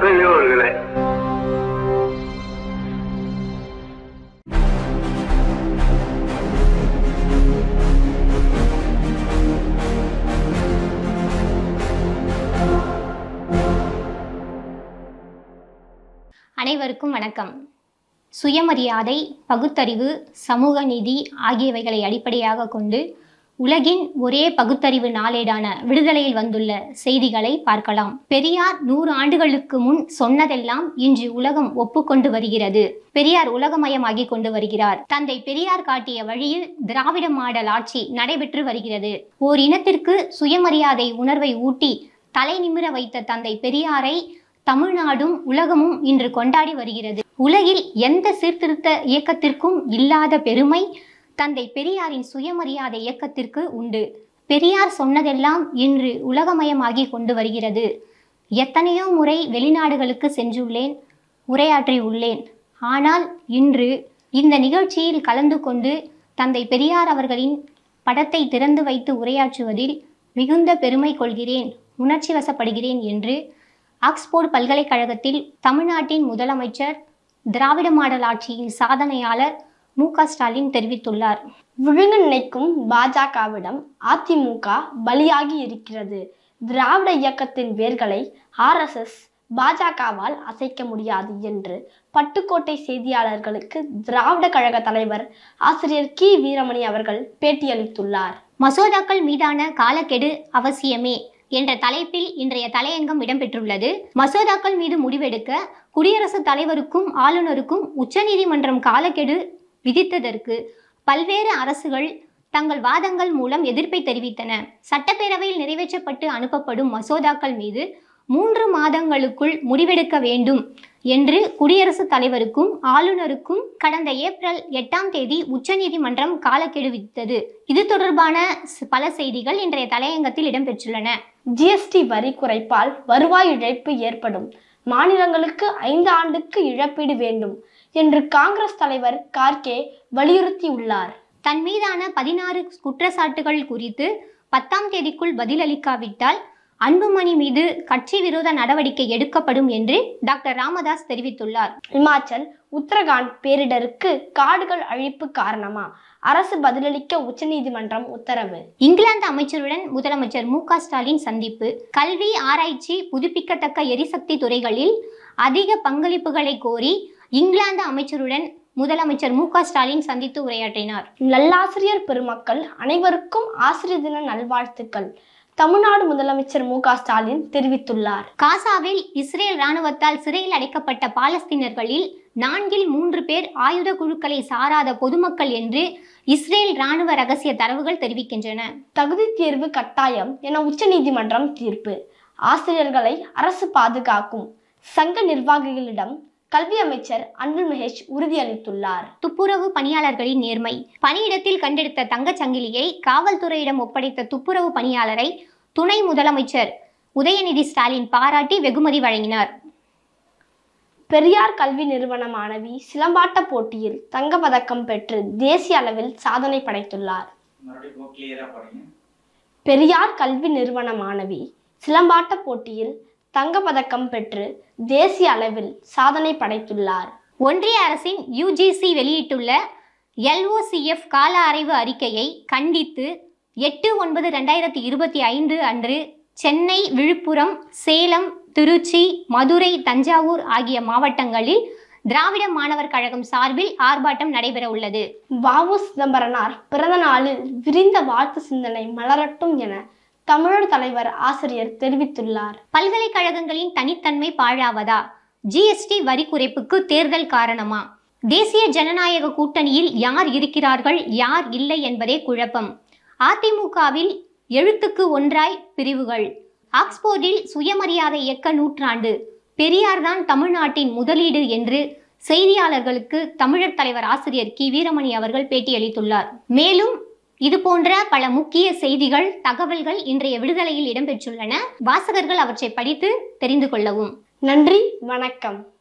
பெரியோர்களே. அனைவருக்கும் வணக்கம். சுயமரியாதை பகுத்தறிவு சமூக நீதி ஆகியவைகளை அடிப்படையாக கொண்டு உலகின் ஒரே பகுத்தறிவு நாளேடான விடுதலையில் வந்துள்ள செய்திகளை பார்க்கலாம். பெரியார் நூறு ஆண்டுகளுக்கு முன் சொன்னதெல்லாம் இன்று உலகம் ஒப்புக்கொண்டு வருகிறது. பெரியார் உலகமயமாகி கொண்டு வருகிறார். தந்தை பெரியார் காட்டிய வழியில் திராவிட மாடல் ஆட்சி நடைபெற்று வருகிறது. ஓர் இனத்திற்கு சுயமரியாதை உணர்வை ஊட்டி தலை நிமிர வைத்த தந்தை பெரியாரை தமிழ்நாடும் உலகமும் இன்று கொண்டாடி வருகிறது. உலகில் எந்த சீர்திருத்த இயக்கத்திற்கும் இல்லாத பெருமை தந்தை பெரியாரின் சுயமரியாதை இயக்கத்திற்கு உண்டு. பெரியார் சொன்னதெல்லாம் இன்று உலகமயமாகி கொண்டு வருகிறது. எத்தனையோ முறை வெளிநாடுகளுக்கு சென்றுள்ளேன் உரையாற்றி உள்ளேன். ஆனால் இன்று இந்த நிகழ்ச்சியில் கலந்து கொண்டு தந்தை பெரியார் அவர்களின் படத்தை திறந்து வைத்து உரையாற்றுவதில் மிகுந்த பெருமை கொள்கிறேன் உணர்ச்சி வசப்படுகிறேன் என்று ஆக்ஸ்போர்ட் பல்கலைக்கழகத்தில் தமிழ்நாட்டின் முதலமைச்சர் திராவிட மாடல் ஆட்சியின் சாதனையாளர் மு க. ஸ்டாலின் தெரிவித்துள்ளார். விழுங்க நினைக்கும் பாஜகவிடம் அதிமுக பலியாகி இருக்கிறது திராவிட இயக்கத்தின் வேர்களை ஆர்எஸ்எஸ் பாஜகவால் அசைக்க முடியாது என்று பட்டுக்கோட்டை செய்தியாளர்களுக்கு திராவிட கழக தலைவர் ஆசிரியர் கி. வீரமணி அவர்கள் பேட்டியளித்துள்ளார். மசோதாக்கள் மீதான காலக்கெடு அவசியமே என்ற தலைப்பில் இன்றைய தலையங்கம் இடம்பெற்றுள்ளது. மசோதாக்கள் மீது முடிவெடுக்க குடியரசுத் தலைவருக்கும் ஆளுநருக்கும் உச்சநீதிமன்றம் காலக்கெடு விதித்ததற்கு பல்வேறு அரசுகள் தங்கள் வாதங்கள் மூலம் எதிர்ப்பை தெரிவித்தன. சட்டப்பேரவையில் நிறைவேற்றப்பட்டு அனுப்பப்படும் மசோதாக்கள் மீது மூன்று மாதங்களுக்குள் முடிவெடுக்க வேண்டும் என்று குடியரசுத் தலைவருக்கும் ஆளுநருக்கும் கடந்த ஏப்ரல் எட்டாம் தேதி உச்சநீதிமன்றம் காலக்கெடு விதித்தது இது தொடர்பான பல செய்திகள் இன்றைய தலையங்கத்தில் இடம்பெற்றுள்ளன. ஜிஎஸ்டி வரி குறைப்பால் வருவாய் இழப்பு ஏற்படும். மாநிலங்களுக்கு ஐந்து ஆண்டுக்கு இழப்பீடு வேண்டும் என்று காங்கிரஸ் தலைவர் கார்கே வலியுறுத்தியுள்ளார். தன் மீதான பதினாறு குற்றச்சாட்டுகள் குறித்து பத்தாம் தேதிக்குள் பதிலளிக்காவிட்டால் அன்புமணி மீது கட்சி விரோத நடவடிக்கை எடுக்கப்படும் என்று டாக்டர் ராமதாஸ் தெரிவித்துள்ளார். இமாச்சல் உத்தரகாண்ட் பேரிடருக்கு காடுகள் அழிப்பு காரணமா? அரசு பதிலளிக்க உச்சநீதிமன்றம் உத்தரவு. இங்கிலாந்து அமைச்சருடன் முதலமைச்சர் மு ஸ்டாலின் சந்திப்பு. கல்வி ஆராய்ச்சி புதுப்பிக்கத்தக்க எரிசக்தி துறைகளில் அதிக பங்களிப்புகளை கோரி இங்கிலாந்து அமைச்சருடன் முதலமைச்சர் மு ஸ்டாலின் சந்தித்து உரையாற்றினார். நல்லாசிரியர் பெருமக்கள் அனைவருக்கும் ஆசிரியர் தின நல்வாழ்த்துக்கள். தமிழ்நாடு முதலமைச்சர் மு க ஸ்டாலின் தெரிவித்துள்ளார். காசாவில் இஸ்ரேல் ராணுவத்தால் சிறையில் அடைக்கப்பட்ட பாலஸ்தீனர்களில் நான்கில் மூன்று பேர் ஆயுத குழுக்களை சாராத பொதுமக்கள் என்று இஸ்ரேல் ராணுவ ரகசிய தரவுகள் தெரிவிக்கின்றன. தகுதி தேர்வு கட்டாயம் என உச்சநீதிமன்றம் தீர்ப்பு. ஆசிரியர்களை அரசு பாதுகாக்கும். சங்க நிர்வாகிகளிடம் கல்வி அமைச்சர் அன்பில் மகேஷ் உறுதியளித்துள்ளார். துப்புரவு பணியாளர்களின் நேர்மை. பணியிடத்தில் கண்டெடுத்த தங்கச் சங்கிலியை காவல்துறையிடம் ஒப்படைத்த துப்புரவு பணியாளரை துணை முதலமைச்சர் உதயநிதி ஸ்டாலின் பாராட்டி வெகுமதி வழங்கினார். பெரியார் கல்வி நிறுவன மாணவி சிலம்பாட்ட போட்டியில் தங்கப்பதக்கம் பெற்று தேசிய அளவில் சாதனை படைத்துள்ளார். பெரியார் கல்வி நிறுவன மாணவி சிலம்பாட்ட போட்டியில் தங்கப்பதக்கம் பெற்று தேசிய அளவில் சாதனை படைத்துள்ளார். ஒன்றிய அரசின் யுஜிசி வெளியிட்டுள்ள எல்ஓசிஎஃப் கால ஆராய்வு அறிக்கையை கண்டித்து எட்டு ஒன்பது ரெண்டாயிரத்தி இருபத்தி ஐந்து அன்று சென்னை விழுப்புரம் சேலம் திருச்சி மதுரை தஞ்சாவூர் ஆகிய மாவட்டங்களில் திராவிட மாணவர் கழகம் சார்பில் ஆர்ப்பாட்டம் நடைபெற உள்ளது வாவு சிதம்பரனார் பிறந்த நாளில் விரிந்த வாழ்த்து சிந்தனை மலரட்டும் என தமிழர் தலைவர் ஆசிரியர் தெரிவித்துள்ளார். பல்கலைக்கழகங்களின் தனித்தன்மை பாழாவதா? ஜிஎஸ்டி வரி குறைப்புக்கு தேர்தல் காரணமா? தேசிய ஜனநாயக கூட்டணியில் யார் இருக்கிறார்கள் யார் இல்லை என்பதே குழப்பம். அதிமுகவில் எழுத்துக்கு ஒன்றாய் பிரிவுகள். ஆக்ஸ்போர்டில் சுயமரியாதை இயக்க நூற்றாண்டு. பெரியார்தான் தமிழ்நாட்டின் முதலீடு என்று செய்தியாளர்களுக்கு தமிழர் தலைவர் ஆசிரியர் கி வீரமணி அவர்கள் பேட்டியளித்துள்ளார். மேலும் இது போன்ற பல முக்கிய செய்திகள் தகவல்கள் இன்றைய விடுதலையில் இடம்பெற்றுள்ளன. வாசகர்கள் அவற்றை படித்து தெரிந்து கொள்ளவும். நன்றி வணக்கம்.